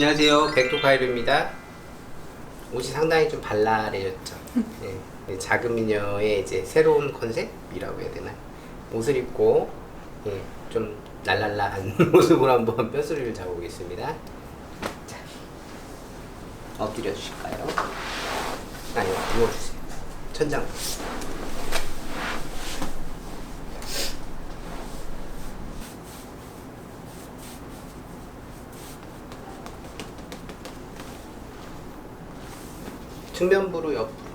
안녕하세요. 백도카이루입니다. 옷이 상당히 좀 발랄해졌죠. 네, 네, 작은 미녀의 이제 새로운 컨셉이라고 해야 되나? 옷을 입고 예, 좀 랄랄라한 모습으로 한번 뼈소리를 잡아보겠습니다. 자, 엎드려 주실까요? 아니요, 누워주세요. 천장. 측면부로 옆으로.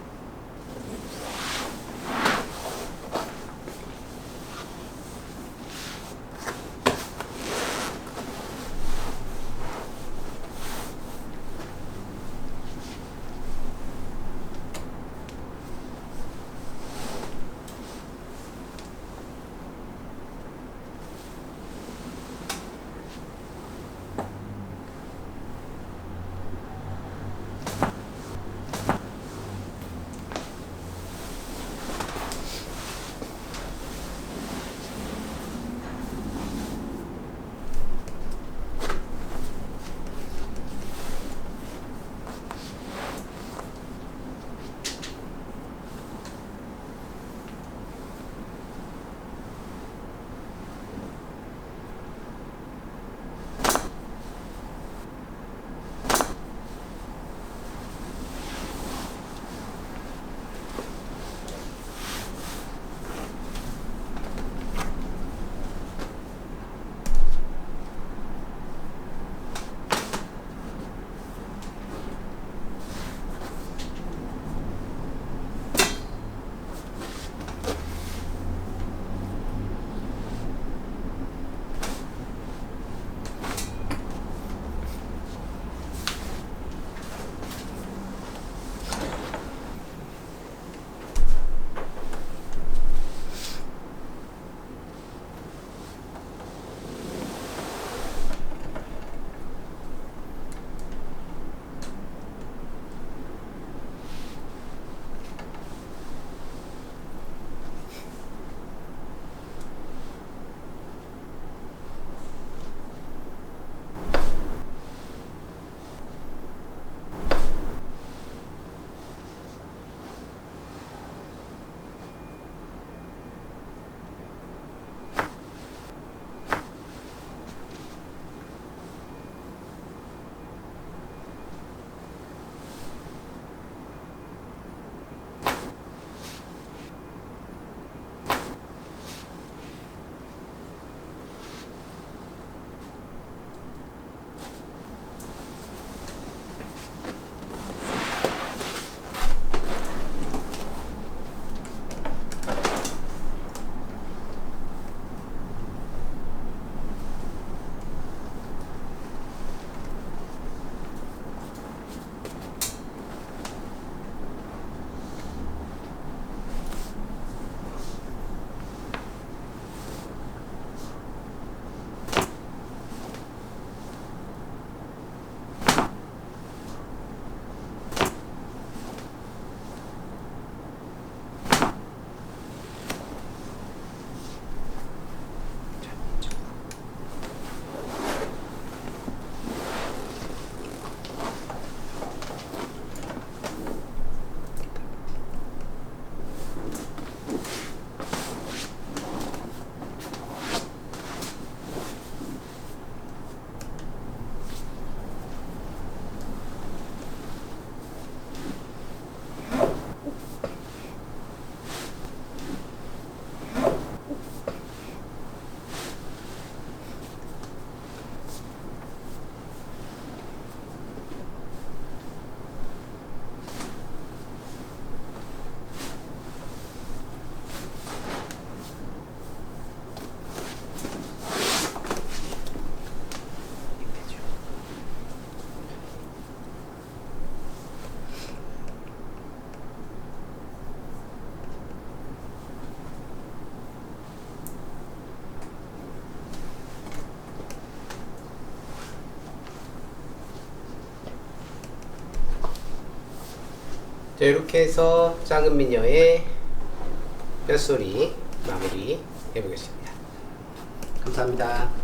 자, 이렇게 해서 작은 미녀의 뼛소리 마무리 해보겠습니다. 감사합니다.